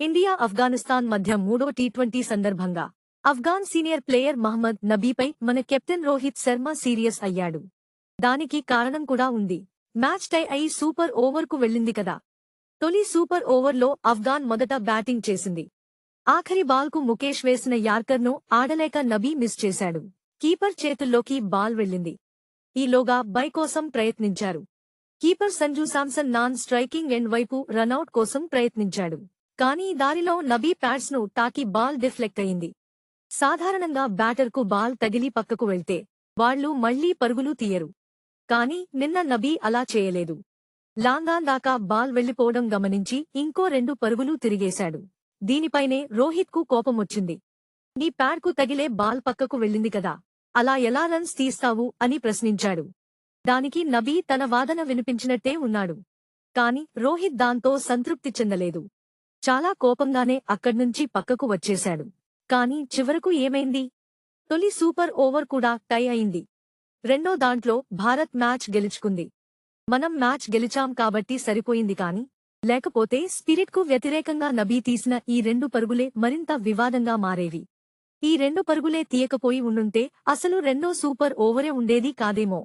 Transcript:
India Afghanistan మధ్య మూడో T twenty సందర్భంగా ఆఫ్ఘాన్ సీనియర్ ప్లేయర్ మహమ్మద్ నబీపై మన కెప్టెన్ రోహిత్ శర్మ సీరియస్ అయ్యాడు. దానికి కారణం కూడా ఉంది. మ్యాచ్ టై అయి సూపర్ ఓవర్కు వెళ్ళింది కదా. తొలి సూపర్ ఓవర్లో ఆఫ్ఘాన్ మొదట బ్యాటింగ్ చేసింది. ఆఖరి బాల్కు ముఖేష్ వేసిన యార్కర్ను ఆడలేక నబీ మిస్ చేశాడు. కీపర్ చేతుల్లోకి బాల్ వెళ్ళింది. ఈలోగా బై కోసం ప్రయత్నించారు. Keeper Sanju Samson non striking end వైపు రనౌట్ కోసం ప్రయత్నించాడు. కానీ దారిలో నబీ ప్యాడ్స్ను తాకి బాల్ డిఫ్లెక్ట్ అయింది. సాధారణంగా బ్యాటర్కు బాల్ తగిలి పక్కకు వెళ్తే వాళ్ళు మళ్ళీ పరుగులు తీయరు. కాని నిన్న నబీ అలా చేయలేదు. లాంగాన్ దాకా బాల్ వెళ్ళిపోవడం గమనించి ఇంకో రెండు పరుగులు తిరిగేశాడు. దీనిపైనే రోహిత్కు కోపమొచ్చింది నీ ప్యాడ్కు తగిలే బాల్ పక్కకు వెళ్ళింది కదా అలా ఎలా రన్స్ తీస్తావు అని ప్రశ్నించాడు. దానికి నబీ తన వాదన వినిపించినట్టే ఉన్నాడు. కాని రోహిత్ దాంతో సంతృప్తి చెందలేదు. చాలా కోపంగానే అక్కడ్నుంచి పక్కకు వచ్చేశాడు. కాని చివరకు ఏమైంది? తొలి సూపర్ ఓవర్ కూడా టై అయింది. రెండో దాంట్లో భారత్ మ్యాచ్ గెలుచుకుంది. మనం మ్యాచ్ గెలిచాం కాబట్టి సరిపోయింది కాని లేకపోతే స్పిరిట్కు వ్యతిరేకంగా నబీ తీసిన ఈ రెండు పరుగులే మరింత వివాదంగా మారేవి. ఈ రెండు పరుగులే తీయకపోయి ఉండుంటే అసలు రెండో సూపర్ ఓవరే ఉండేది కాదేమో.